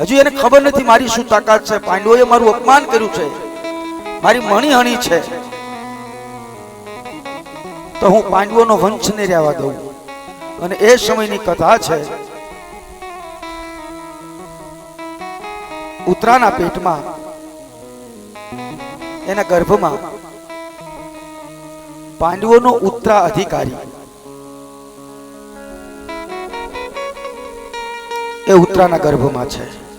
હજુ એને ખબર નથી મારી શું તાકાત છે. પાંડવોએ મારું અપમાન કર્યું છે. મારી મણીહણી છે. તો હું પાંડવોનો વંશને રહેવા દઉં. અને એ સમયની કથા છે. ઉત્તરાના પેટમાં, એના ગર્ભમાં, પાંડવોનો ઉત્તરા અધિકારી. એ ઉત્તરાના ગર્ભમાં છે.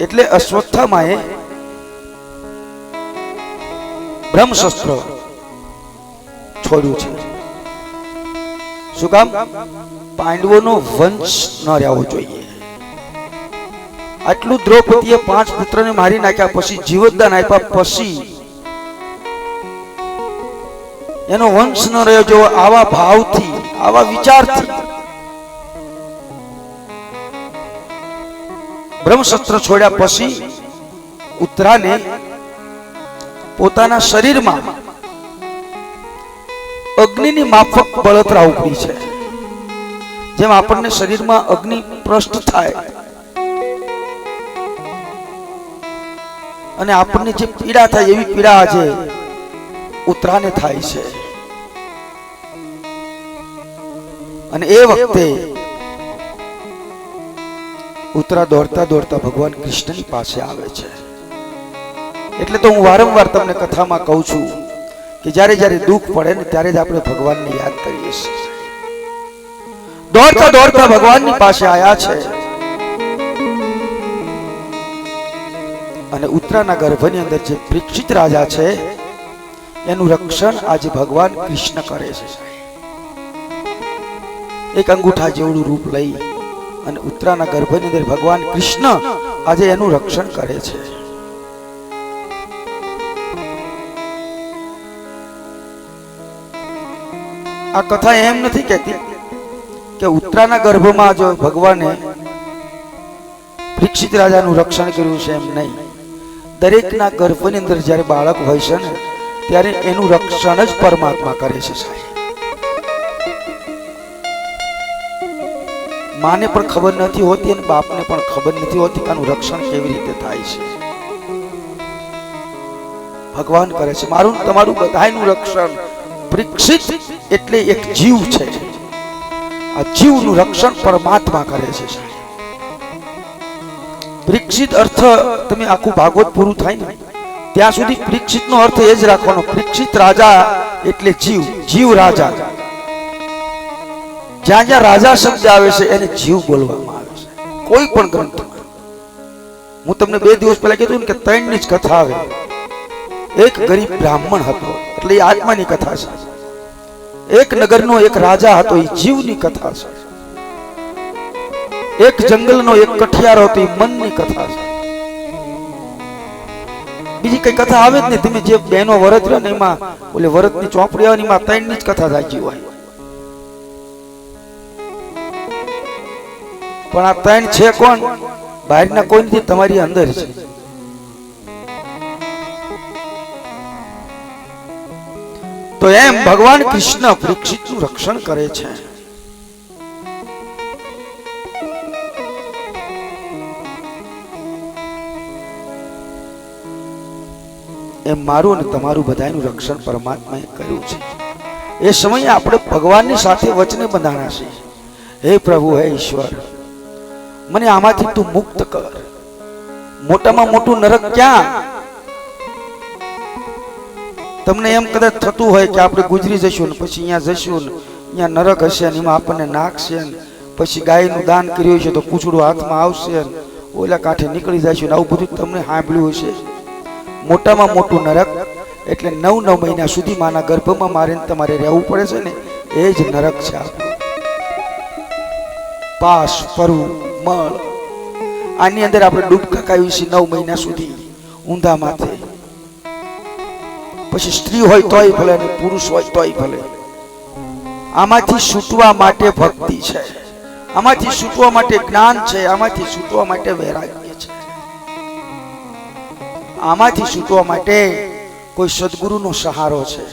એટલે અશ્વત્થામાએ બ્રહ્મશસ્ત્ર છોડ્યું છે. શું કામ? પાંડવોનો વંશ ન રહેવો જોઈએ. આટલું દ્રૌપદીએ પાંચ પુત્રને મારી નાખ્યા પછી જીવતદાન આપ્યા પછી એનો વંશ ન રહ્યો જો આવા ભાવથી, આવા વિચારથી બ્રહ્મશસ્ત્ર છોડ્યા પછી ઉત્તરાને પોતાના શરીરમાં અગ્નિની માફક બળતરા ઉપડી છે. જેમ આપણને શરીરમાં અગ્નિ પ્રષ્ટ થાય અને આપણને જે પીડા થાય એવી પીડા આજે ઉત્તરાને થાય છે. અને એ વખતે ઉત્તરા દોડતા દોડતા ભગવાન કૃષ્ણની પાસે આવે છે. એટલે તો હું વારંવાર તમને કથામાં કહું છું કે જ્યારે જ્યારે દુઃખ પડે ને ત્યારે જ આપણે ભગવાનને યાદ કરીએ છીએ. દોડતા દોડતા ભગવાનની પાસે આયા છે. અને ઉત્તરાના ગર્ભની અંદર જે પરીક્ષિત રાજા છે, એનું રક્ષણ આજે ભગવાન કૃષ્ણ કરે છે. એક અંગૂઠા જેવડું રૂપ લઈ અને ઉત્તરાના ગર્ભની અંદર ભગવાન કૃષ્ણ આજે એનું રક્ષણ કરે છે. આ કથા એમ નથી કહેતી કે ઉત્તરાના ગર્ભમાં જો ભગવાને પરીક્ષિત રાજાનું રક્ષણ કર્યું છે એમ નહીં. દરેકના ગર્ભની અંદર જ્યારે બાળક હોય છે ને, ત્યારે એનું રક્ષણ જ પરમાત્મા કરે છે સાહેબ. માને પણ ખબર નથી હોતી અને બાપને પણ ખબર નથી હોતી કે આનું રક્ષણ કેવી રીતે થાય છે. ભગવાન કરે છે, મારું, તમારું બધાયનું રક્ષણ પરીક્ષિત એટલે એક જીવ છે. આ જીવનું રક્ષણ પરમાત્મા કરે છે. પરીક્ષિત અર્થ તમે આખું ભાગવત પૂરું થાય ને, ત્યાં સુધી પરીક્ષિત નો અર્થ એ જ રાખવાનો પરીક્ષિત રાજા એટલે જીવ જીવ રાજા. જ્યાં જ્યાં રાજા શબ્દ આવે છે, એને જીવ બોલવામાં આવે છે. કોઈ પણ ગ્રંથમાં હું તમને બે દિવસ પહેલા કીધું ને કે ત્રણની જ કથા આવે. એક ગરીબ બ્રાહ્મણ હતો, એટલે એ આત્માની કથા છે. એક નગરનો એક રાજા હતો, એ જીવની કથા છે. એક જંગલનો એક કઠિયાર હતો, એ મનની કથા છે. બીજી કઈ કથા આવે જ નહીં. તમે જે બહેનો વરત રહ્યો ને એમાં, ઓલે વરતની ચોપડી આવે એમાં એમાં ત્રણની જ કથા સાચી હોય. પણ આ ત્રણ છે કોણ? બહારના કોઈ નથી તમારી અંદર છે. તો એમ ભગવાન કૃષ્ણ પરીક્ષિતનું રક્ષણ કરે છે. એમ મારું અને તમારું બધાનું રક્ષણ પરમાત્માએ કર્યું છે. એ સમયે આપણે ભગવાનની સાથે વચને બંધાણા છે. હે પ્રભુ, હે ઈશ્વર મને આમાંથી તું મુક્ત કર. મોટામાં મોટું નરક ક્યાં? તમને એમ કદાચ થતું હોય કે આપણે ગુજરી જશું પછી અહીંયા જશું અહીંયા નરક હશે ને એમાં આપણને નાખશે પછી ગાયનું દાન કર્યું છે તો પૂછડું હાથમાં આવશે ઓલા કાંઠે નીકળી જશે ને આવું બધું તમને સાંભળ્યું હશે. મોટામાં મોટું નરક એટલે નવ નવ મહિના સુધી માના ગર્ભમાં મારીને તમારે રહેવું પડે છે ને એ જ નરક છે આપણું. પાસ પરુ મળ. આની અંદર આપણે ડૂબકા કાવી છે નવ મહિના સુધી, ઊંધા માથે. પછી સ્ત્રી હોય તોય ભલે અને પુરુષ હોય તોય ભલે. આમાંથી છૂટવા માટે ભક્તિ છે. આમાંથી છૂટવા માટે જ્ઞાન છે, આમાંથી છૂટવા માટે વૈરાગ્ય છે. આમાંથી છૂટવા માટે કોઈ સદગુરુનો સહારો છે.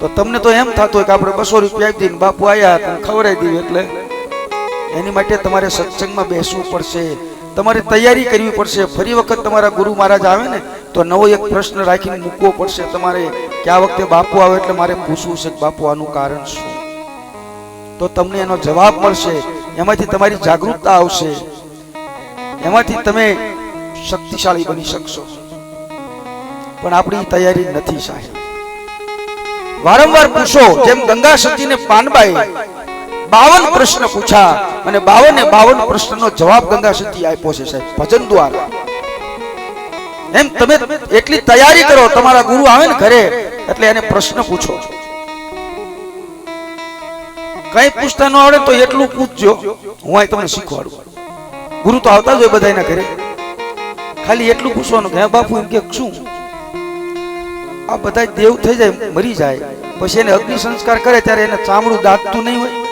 તો તમને તો એમ થતું હોય કે આપણે બસો રૂપિયા આપી દઈએ બાપુ આવ્યા હતા, ખવડાવી દઈએ એટલે એની માટે તમારે સત્સંગમાં બેસવું પડશે. તમારે તૈયારી કરવી પડશે. ફરી વખત તમારા ગુરુ મહારાજ આવે ને, તો નવો એક પ્રશ્ન રાખીને મૂકવો પડશે તમારે કે આ વખતે બાપુ આવે એટલે મારે પૂછવું છે બાપુ, આનું કારણ શું? તો તમને એનો જવાબ મળશે. એમાંથી તમારી જાગૃતતા આવશે. એમાંથી તમે શક્તિશાળી બની શકશો. પણ આપણી તૈયારી નથી સાહેબ. વારંવાર પૂછો, જેમ ગંગા સતીને પાનબાઈ બાવન પ્રશ્ન પૂછા અને બાવને બાવન પ્રશ્નનો જવાબ ગંગા સતી આપ્યો છે સાહેબ, ભજન દ્વારા. એમ તમે એટલી તૈયારી કરો, તમારા ગુરુ આવે ને ઘરે, એટલે એને પ્રશ્ન પૂછો. કઈ પૂછતા ન આવડે તો એટલું પૂછજો. હું અહીં તમને શીખવાડું. ગુરુ તો આવતા જ હોય બધાના ઘરે. ખાલી એટલું પૂછવાનું કે બાપુ, એમ કે, શું? આ બધા દેવ થઈ જાય, મરી જાય. પછી એને અગ્નિ સંસ્કાર કરે, ત્યારે એને ચામડું દાટતું નહીં હોય.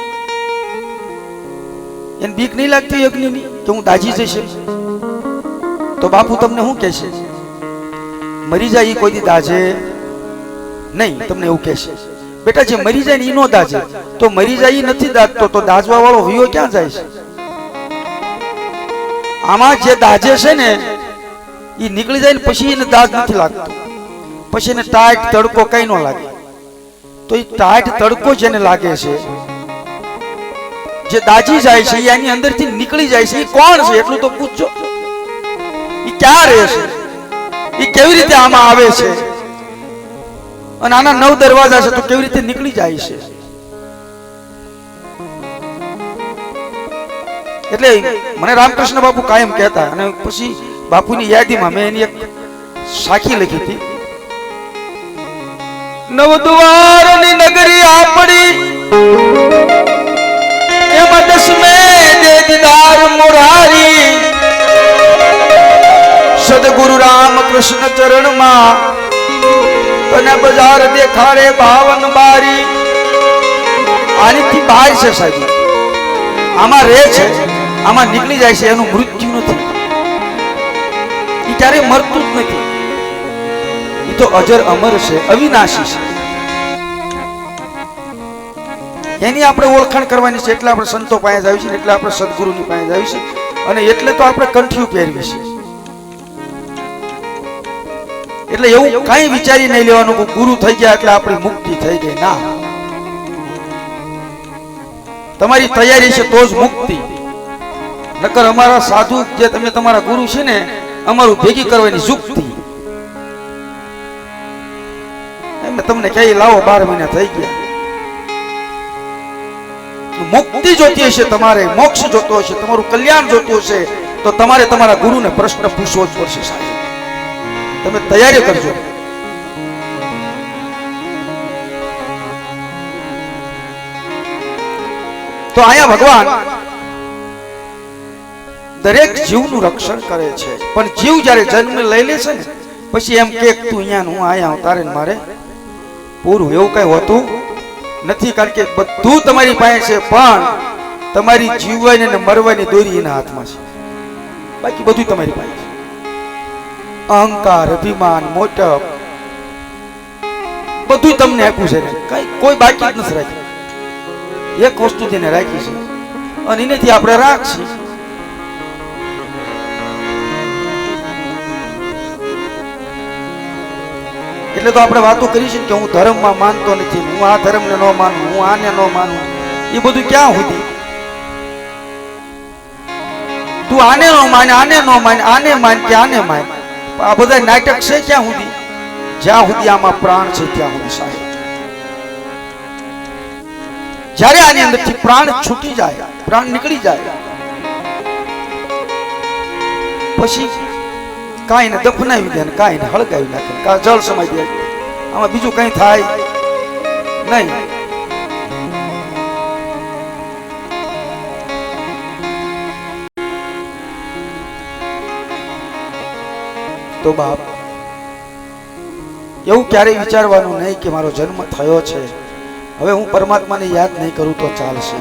એને બીક નહીં લાગતી અગ્નિની કે હું દાજી જશે તો બાપુ તમને શું કહેશે? મરી જાય એ કોઈ દાજે નહીં, તમને એવું કહેશે. બેટા, જે મરી જાય ને એ દાજે. તો મરી જાય નથી દાજતો તો દાજવા વાળો વિયો ક્યાં જાય છે? આમાં જે દાજે છે ને એ નીકળી જાય ને પછી એને દાજ નથી લાગતો. પછી એને ટાઈટ તડકો કઈ નો લાગે. તો એ ટાઈટ તડકો જેને લાગે છે. જે દાજી જાય છે એની અંદરથી નીકળી જાય છે, એ કોણ છે એટલું તો પૂછજો. એ ક્યાં રહે છે? એ કેવી રીતે આમાં આવે છે? અને આના નવ દરવાજા છે તો કેવી રીતે નીકળી જાય છે? એટલે મને રામકૃષ્ણ બાપુ કાયમ કહેતા અને પછી બાપુની યાદીમાં મેં એની એક સાખી લખી હતી. નવદ્વારની નગરી આપણી દસમે દે દીદાર મુરારી સદગુરુ બજાર દેખાડે ભાવન બારી આનીથી બહાર છે સાહેબ આમાં રહે છે આમાં નીકળી જાય છે એનું મૃત્યુ નથી એ ક્યારેય મરતું જ નથી એ તો અજર અમર છે અવિનાશી છે એની આપણે ઓળખાણ કરવાની છે, એટલે આપણે સંતો પાસે જ છે એટલે આપણે સદગુરુની પાસે જ આવીશું અને એટલે તો આપણે કંઠ્યું પહેરવી છે. એટલે એવું કઈ વિચારી નહીં લેવાનું કે ગુરુ થઈ ગયા એટલે આપણી મુક્તિ થઈ ગઈ. ના. તમારી તૈયારી છે તો જ મુક્તિ. નકર અમારા સાધુ જે તમે તમારા ગુરુ છે ને, અમારું ભેગી કરવાની યુક્તિ. એમ તમને ક્યાંય લાવો બાર મહિના થઈ ગયા. મુક્તિ જોતી હશે, તમારે મોક્ષ જોતો હશે, તમારું કલ્યાણ જોતું હશે, તો તમારે તમારા ગુરુને પ્રશ્ન પૂછવો જ પડશે સાહેબ. તમે તૈયારી કરજો. તો અહીંયા ભગવાન દરેક જીવનું રક્ષણ કરે છે. પણ જીવ જ્યારે જન્મ લઈ લે છે ને, પછી એમ કે, તું અહીંયા હું આયા તારે મારે પૂરું. એવું કઈ હોતું નથી, કારણ કે બધું તમારી પાસે છે, પણ તમારી જીવવાની અને મરવાની દોરી એના હાથમાં છે. બાકી બધું તમારી પાસે છે. અહંકાર, અભિમાન, મોટપ બધું તમને આપ્યું છે. કઈ કોઈ બાકી જ નથી રાખ્યું. એક વસ્તુ તેને રાખી છે. અને એનેથી આપણે રાખશી એટલે તો આપણે વાતો કરી છે કે હું ધર્મમાં માનતો નથી, હું આ ધર્મને ન માનું, હું આને ન માનું, એ બધું ક્યાં સુધી? તું આને ન માને, આને ન માને, આને માન કે આને માન? આ બધા નાટક છે ક્યાં સુધી? જ્યાં સુધી આમાં પ્રાણ છે ત્યાં સુધી સાહેબ. જ્યારે આની અંદરથી પ્રાણ છૂટી જાય, પ્રાણ નીકળી જાય, પછી કાંઈ ને દફનાવી દે ને કાંઈને હળગાવી નાખે કા જળ સમાઈ દે. આમાં બીજું કંઈ થાય નહીં. તો બાપ, એવું ક્યારેય વિચારવાનું નહીં કે મારો જન્મ થયો છે. હવે હું પરમાત્માને યાદ નહીં કરું તો ચાલશે.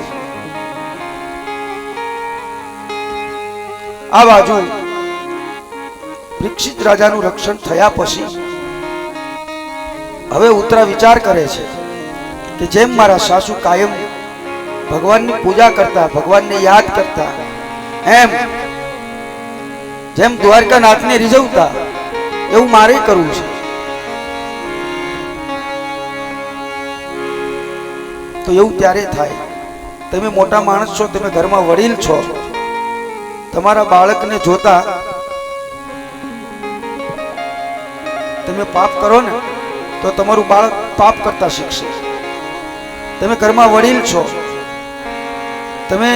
આ બાજુ પરીક્ષિત રાજાનું રક્ષણ થયા પછી હવે ઉત્તરા વિચાર કરે છે કે જેમ મારા સાસુ કાયમ ભગવાનની પૂજા કરતા, ભગવાનને યાદ કરતા, એમ જેમ દ્વારકાનાથને રીઝવતા, એવું મારે કરવું છે. તો એવું ત્યારે થાય. તમે મોટા માણસ છો, તમે ઘરમાં વડીલ છો. તમારા બાળકને જોતા તમે પાપ કરો ને, તો તમારું બાળક પાપ કરતા શીખશે. તમે ઘરમાં વડીલ છો, તમે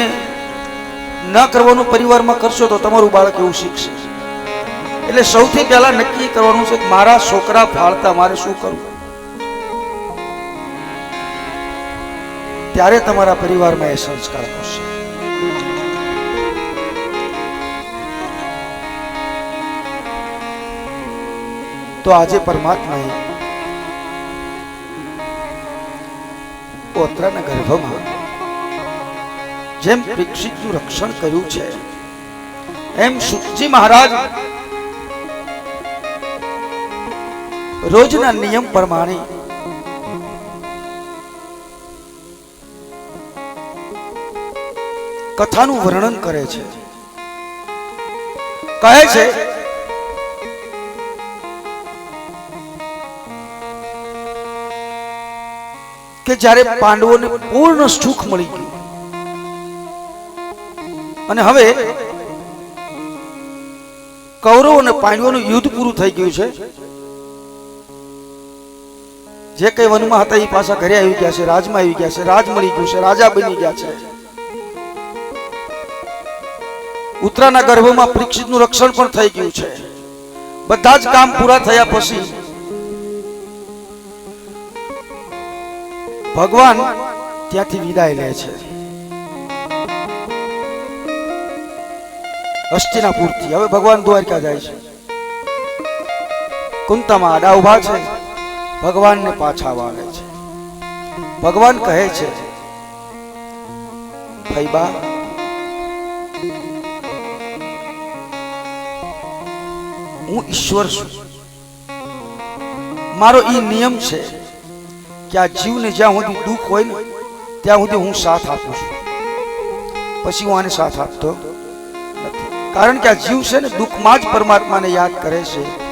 ન કરવાનું પરિવારમાં કરશો તો તમારું બાળક એવું શીખશે. એટલે સૌથી પહેલા નક્કી કરવાનું છે કે મારા છોકરા ફાળતા મારે શું કરવું? ત્યારે તમારા પરિવારમાં એ સંસ્કાર આવશે તો આજે પરમાત્માએ પોત્રાના ગર્ભમાં જેમ પરીક્ષિતનું રક્ષણ કર્યું છે, એમ સુખજી મહારાજ રોજના નિયમ પ્રમાણે કથાનું વર્ણન કરે છે. કહે છે કે જ્યારે પાંડવોને પૂર્ણ સુખ મળી ગયું. અને હવે કૌરવ અને પાંડવોનું યુદ્ધ પૂરું થઈ ગયું છે. જે કઈ વનમાં હતા એ પાછા ઘરે આવી ગયા છે, રાજમાં આવી ગયા છે, રાજ મળી ગયું છે, રાજા બની ગયા છે. ઉત્તરાના ગર્ભમાં પરીક્ષિતનું રક્ષણ પણ થઈ ગયું છે. બધા જ કામ પૂરા થયા પછી ભગવાન ત્યાંથી વિદાય લે છે. હસ્તિનાપુરથી હવે ભગવાન દ્વારકા જાય છે. કુંતામાં આડા ઊભા છે. ભગવાનને પાછા વાળે છે. ભગવાન કહે છે ફૈબા હું ઈશ્વર છું. મારો ઈ નિયમ છે કે આ જીવને જ્યાં સુધી દુઃખ હોય ને, ત્યાં સુધી હું સાથ આપું છું. પછી હું આને સાથ આપતો કારણ કે આ જીવ છે ને, દુઃખમાં જ પરમાત્માને યાદ કરે છે.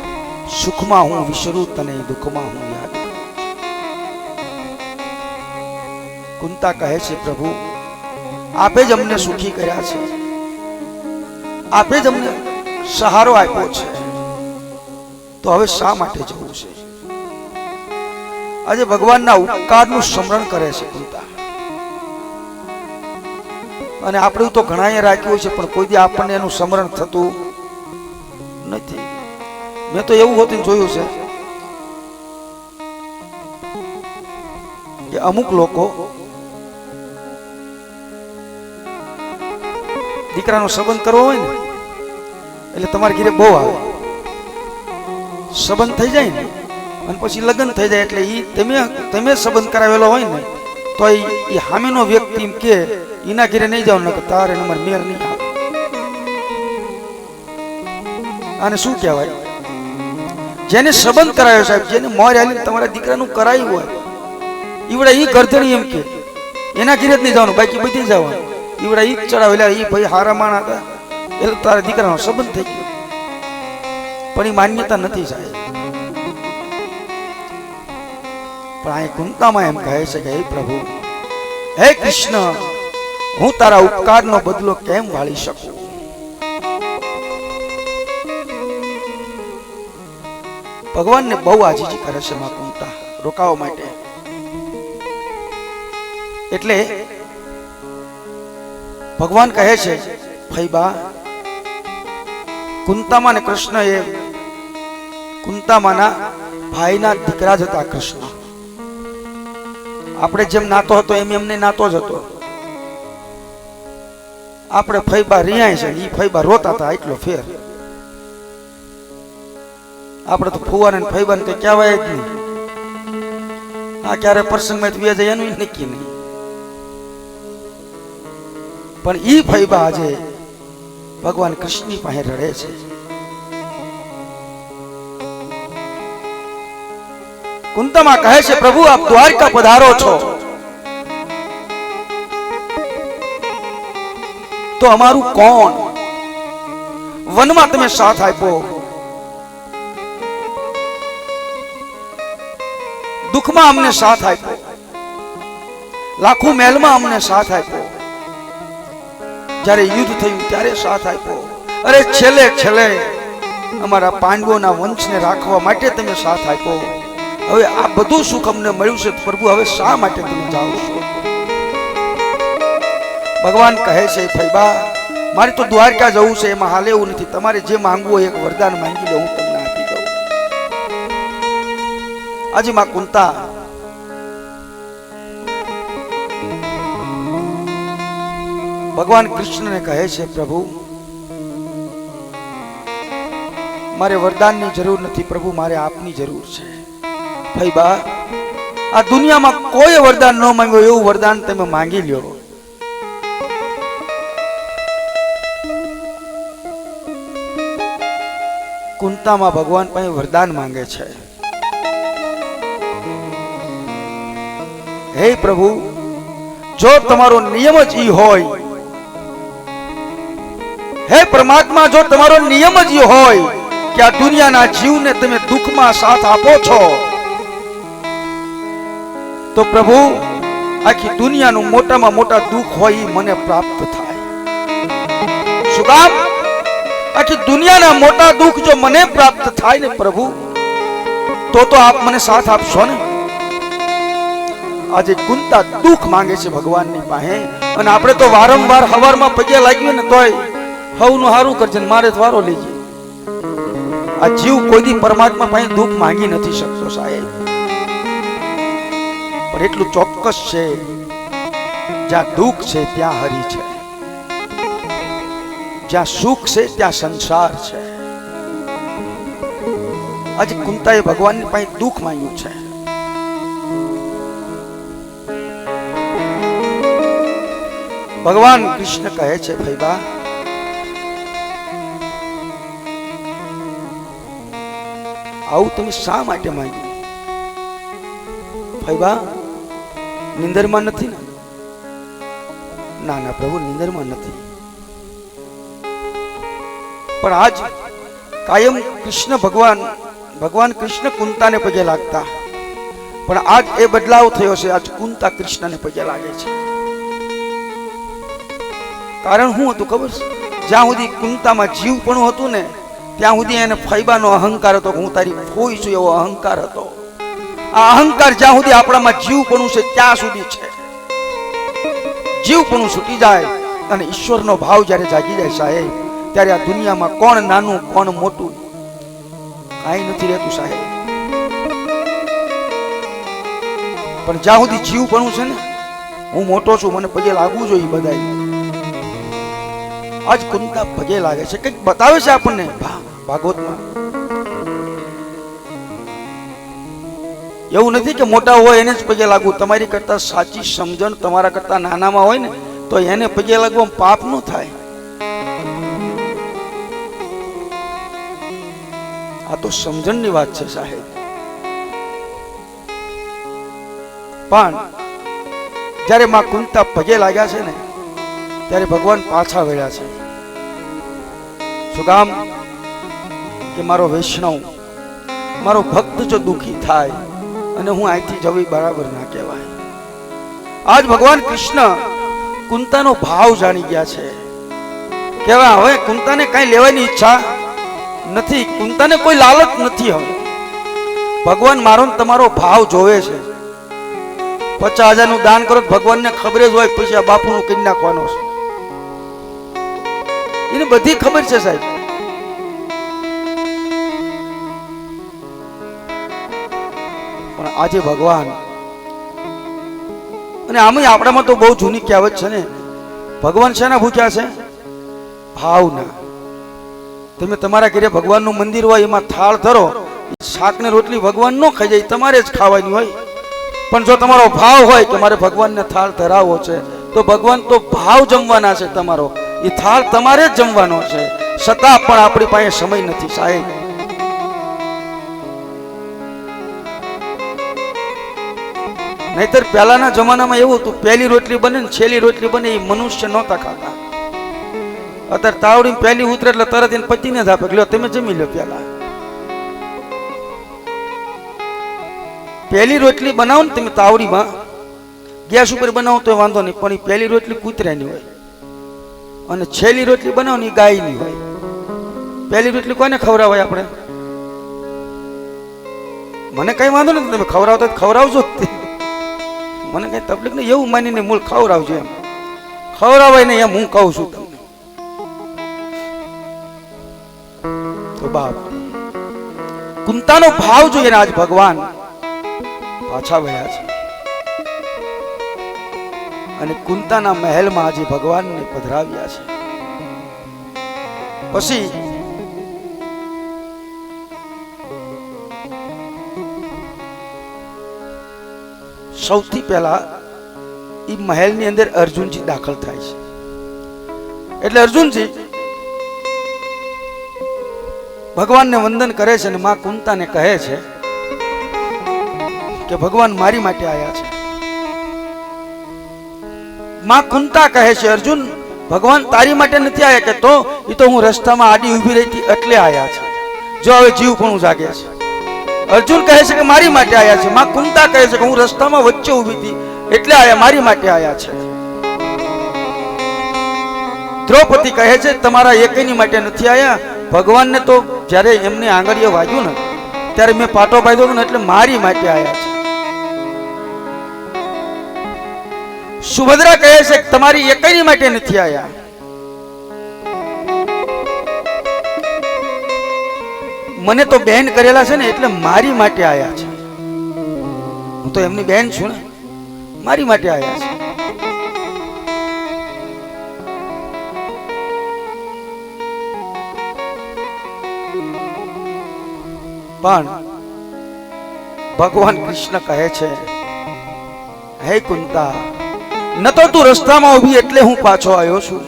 સુખમાં હું વિસરું તને દુઃખમાં હું યાદ કુંતા કહે છે, પ્રભુ, આપે જ અમને સુખી કર્યા છે. આપે જ અમને સહારો આપ્યો છે. તો હવે શા માટે જવું છે? આજે ભગવાનના ઉપકારનું સ્મરણ કરે છે કૃતા અને આપણે તો ઘણાએ રાખ્યું છે, પણ કોઈ દી આપણને એનું સ્મરણ થતું નથી. મેં તો એવું હોતું જોયું છે કે અમુક લોકો દીકરાનો સંબંધ કરવો હોય ને, એટલે તમારી ઘીરે બહુ આવે. સંબંધ થઈ જાય ને અને પછી લગ્ન થઈ જાય એટલે ઈ તમે તમે સંબંધ કરાવેલો હોય ને, તો એ હામેનો વ્યક્તિ એમ કે એના ઘરે નહીં જાવ નકર તારે નંબર મેર નહીં આવે. આને શું કહેવાય? જેને સંબંધ કરાયો સાહેબ, જેને મોર આલી તમારા દીકરાનું કરાયું હોય, ઈવડા ઈ ગરધણી એમ કે, એના ઘેરે જ નહીં જવાનું બાકી બધી જવાનું ઈવડા જ ચડાવેલા એ ભાઈ હારા માણા હતા, એટલે તારા દીકરાનો સંબંધ થઈ ગયો. પણ એ માન્યતા નથી સાહેબ. પણ કુંતામાં એમ કહે છે કે, હે પ્રભુ, હે કૃષ્ણ, હું તારા ઉપકારનો બદલો કેમ વાળી શકું? ભગવાનને બહુ આજીજી કરે છે માં કુંતા, રોકાવા માટે. એટલે ભગવાન કહે છે ફૈબા કુંતામાં ને કૃષ્ણ એ કુંતામાના ભાઈના દીકરા જ હતા કૃષ્ણ. આપણે જેમ નાતો હતો, એમ એમને નાતો જ હતો. આપણે ફૈબા રિયાય છે એ ફૈબા રોતા હતા એટલો ફેર. આપણે તો ફુવાને ફૈબાને કઈ કહેવાય જ નહીં. આ ક્યારે પ્રસંગમાં વ્યા જાય એનું નક્કી નહીં. પણ ઈ ફૈબા આજે ભગવાન કૃષ્ણની પાસે રડે છે. કુંતમા કહે છે, પ્રભુ, આપ દ્વારકા પધારો છો. તો અમારું કોણ? વનમાં તમે સાથ આપ્યો. દુઃખમાં અમને સાથ આપ્યો. લાખો મહેલમાં અમને સાથ આપ્યો. જ્યારે યુદ્ધ થયું ત્યારે સાથ આપ્યો. અરે છેલ્લે છેલ્લે, અમારા પાંડવોના વંશને રાખવા માટે તમે સાથ આપ્યો. હવે આ બધું સુખ અમને મળ્યું છે પ્રભુ હવે શા માટે તમે જાઓ છો? ભગવાન કહે છે ફૈબા મારે તો દ્વારકા જવું છે, એમાં હાલે એવું નથી. તમારે જે માંગવું હોય એક વરદાન માંગી લો, હું તમને આપી દઉં. આજે માં કુંતા, ભગવાન કૃષ્ણને કહે છે, પ્રભુ, મારે વરદાનની જરૂર નથી, પ્રભુ, મારે આપની જરૂર છે. ફૈબા આ દુનિયામાં કોઈ વરદાન ન માંગ્યો એવું વરદાન તમે માંગી લ્યો. કુંતામાં ભગવાન પાસે વરદાન માંગે છે. હે પ્રભુ, જો તમારો નિયમ જ ઈ હોય, હે પરમાત્મા, જો તમારો નિયમ જ ઈ હોય કે આ દુનિયાના જીવને તમે દુઃખમાં સાથ આપો છો તો પ્રભુ, આખી દુનિયાનું મોટામાં મોટા દુઃખ હોય મને પ્રાપ્ત થાય. શું આખી દુનિયાના મોટા દુઃખ જો મને પ્રાપ્ત થાય ને પ્રભુ, તો તો આપ મને સાથ આપશો ને. આજે કુંતા દુઃખ માંગે છે ભગવાનની પાસે, અને આપણે તો વારંવાર હવારમાં પગે લાગ્યું ને તોય હવનું હારું કરજે ને મારે વારો લેજે આ જીવ કોઈ દી પરમાત્મા પાસે દુઃખ માંગી નથી શકતો સાહેબ. પણ એટલું ચોક્કસ છે, જ્યાં દુઃખ છે, ત્યાં હરી છે. જ્યાં સુખ છે, ત્યાં સંસાર છે. આજે કુંતાએ ભગવાનની પાસે દુઃખ માંગ્યું છે. ભગવાન કૃષ્ણ કહે છે ભૈબા આવું તમે શા માટે માંગ્યું? ભૈબા નિંદરમાં નથી ને? ના ના પ્રભુ, નિંદરમાં નથી. પણ આજ કાયમ કૃષ્ણ ભગવાન ભગવાન કૃષ્ણ કુંતાને પગે લાગતા. પણ આજ એ બદલાવ થયો છે, આજ કુંતા કૃષ્ણને પગે લાગે છે. કારણ શું હતું ખબર છે? જ્યાં સુધી કુંતામાં જીવ પણ હતું ને, ત્યાં સુધી એને ફાયબાનો અહંકાર હતો હું તારી ફોઈ છું એવો અહંકાર હતો. અહંકાર જ્યાં સુધી આપણામાં જીવપણું છે, ત્યાં સુધી છે. જીવપણું છૂટી જાય અને ઈશ્વરનો ભાવ જ્યારે જાગી જાય સાહેબ, ત્યારે આ દુનિયામાં કોણ નાનું, કોણ મોટું? કાંઈ નથી રહેતું સાહેબ. પણ જ્યાં સુધી જીવપણું છે ને, હું મોટો છું, મને પગે લાગવું જોઈએ બધાય. આજ કુંતા પગે લાગે છે. કંઈક બતાવે છે આપણને? ભાગવતમાં. એવું નથી કે મોટા હોય એને જ પગે લાગવું. તમારી કરતા સાચી સમજણ તમારા કરતા નાનામાં હોય ને, તો એને પગે લાગવું પાપ ન થાય. આ તો સમજણની વાત છે સાહેબ. પણ જ્યારે માં કુંતા પગે લાગ્યા છે ને, ત્યારે ભગવાન પાછા વળ્યા છે. શું કે મારો વૈષ્ણવ, મારો ભક્ત જો દુઃખી થાય અને હું અહીંથી જવી બરાબર ના કહેવાય. આજ ભગવાન કૃષ્ણ કુંતાનો ભાવ જાણી ગયા છે. કેવા હવે કુંતાને કઈ લેવાની ઈચ્છા નથી. કુંતાને કોઈ લાલચ નથી હવે. ભગવાન મારો ને તમારો ભાવ જોવે છે. પચાસ હજારનું દાન કરો ભગવાન ભગવાનને ખબર જ હોય પછી આ બાપુનું કરી નાખવાનો છે. એને બધી ખબર છે સાહેબ. આજે ભગવાન. અને આમ આપણામાં તો બહુ જૂની કહેવત છે ને, ભગવાન શેના ભૂખ્યા છે? ભાવના. તમે તમારા ઘરે ભગવાનનું મંદિર હોય, એમાં થાળ ધરો શાક ને રોટલી ભગવાન નો ખાઈ જાય તમારે જ ખાવાની હોય. પણ જો તમારો ભાવ હોય કે મારે ભગવાનને થાળ ધરાવવો છે, તો ભગવાન તો ભાવ જમવાના છે તમારો. એ થાળ તમારે જ જમવાનો છે. છતાં પણ આપણી પાસે સમય નથી, સાહેબ. નહીતર પહેલાના જમાનામાં એવું હતું, પહેલી રોટલી બને ને છેલ્લી રોટલી બને એ મનુષ્ય નહોતા ખાતા. અત્યારે તાવડી પહેલી ઉતરે એટલે તરત એને પતિને જ આપે લ્યો તમે જમી લો પહેલા. પહેલી રોટલી બનાવો ને તમે તાવડીમાં, ગેસ ઉપર બનાવો તો વાંધો નહીં, પણ એ પહેલી રોટલી કૂતરાની હોય. અને છેલ્લી રોટલી બનાવો ને એ ગાયની હોય. પહેલી રોટલી કોને ખવડાવાય આપણે? મને કઈ વાંધો નથી, તમે ખવડાવતા ખવડાવજો જ. મને કઈ તકલીફ નહીં, એવું માનીને મૂળ ખવડાવજો એમ. ખવડાવાય નહીં એમ હું કહું છું તમને. તો બાપ, કુંતાનો ભાવ જોઈએ આજ ભગવાન. પાછા વળ્યા છે. અને કુંતાના મહેલમાં આજે ભગવાનને પધરાવ્યા છે. પછી સૌથી પહેલા એ મહેલની અંદર અર્જુનજી દાખલ થાય છે. એટલે અર્જુનજી ભગવાનને વંદન કરે છે અને માં કુંતાને કહે છે કે ભગવાન મારી માટે આવ્યા છે. માં કુંતા કહે છે, અર્જુન, ભગવાન તારી માટે નથી આવ્યા કે તો? એ તો હું રસ્તામાં આડી ઊભી રહી હતી એટલે આવ્યા છે. જો હવે જીવ પણ જાગે છે? અર્જુન કહે છે કે મારી માટે આવ્યા છે. માં કુંતા કહે છે કે હું રસ્તામાં વચ્ચે ઊભી હતી, એટલે આયા મારી માટે આયા છે. દ્રૌપદી કહે છે, તમારા એકની માટે નથી આયા. ભગવાનને તો જ્યારે એમને આંગળીએ વાગ્યું ને, ત્યારે મેં પાટો બાંધ્યો ને, એટલે મારી માટે આયા છે. સુભદ્રા કહે છે તમારી એકની માટે નથી આવ્યા મને તો બેન કરેલા છે ને એટલે મારી માટે આવ્યા છે. હું તો એમની બેન છું ને, મારી માટે આવ્યા છે. પણ ભગવાન કૃષ્ણ કહે છે, હે કુંતા, ન તો તું રસ્તામાં ઊભી એટલે હું પાછો આવ્યો છું.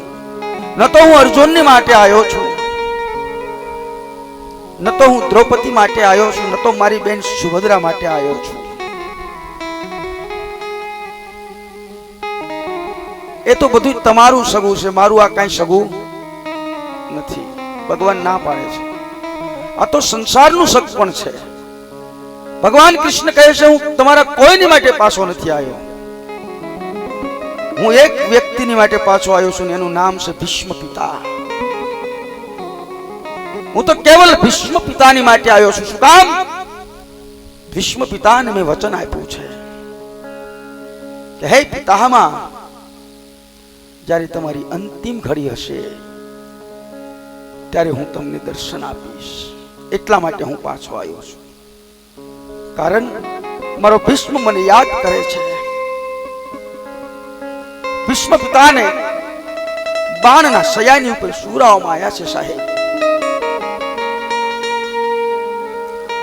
ન તો હું અર્જુનની માટે આવ્યો છું. ન તો હું દ્રૌપદી માટે આવ્યો છું, ન તો મારી બેન સુભદ્રા માટે આવ્યો છું. એ તો બધું તમારું સગું છે, મારું આ કાંઈ સગું નથી. ભગવાન ના પાડે છે. આ તો સંસારનું સગ પણ છે. ભગવાન કૃષ્ણ કહે છે, હું તમારા કોઈની માટે પાછો નથી આવ્યો. હું એક વ્યક્તિની માટે પાછો આવ્યો છું એનું નામ છે ભીષ્મ પિતા હું તો કેવલ ભીષ્મ પિતાની માટે આવ્યો છું શું કામ ભીષ્મ પિતાને મેં વચન આપ્યું છે હે પિતામાં, જ્યારે તમારી અંતિમ ઘડી હશે, ત્યારે હું તમને દર્શન આપીશ. એટલા માટે હું પાછો આવ્યો છું. કારણ મારો ભીષ્મ મને યાદ કરે છે. ભીષ્મ પિતાને બાણના સયાની ઉપર સુરાઓમાં આવ્યા છે સાહેબ.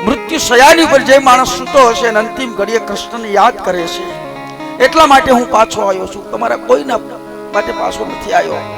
મૃત્યુ સયાની ઉપર જે માણસ સૂતો હશે અને અંતિમ ઘડીએ કૃષ્ણને યાદ કરે છે. એટલા માટે હું પાછો આવ્યો છું. તમારા કોઈના માટે પાછો નથી આવ્યો.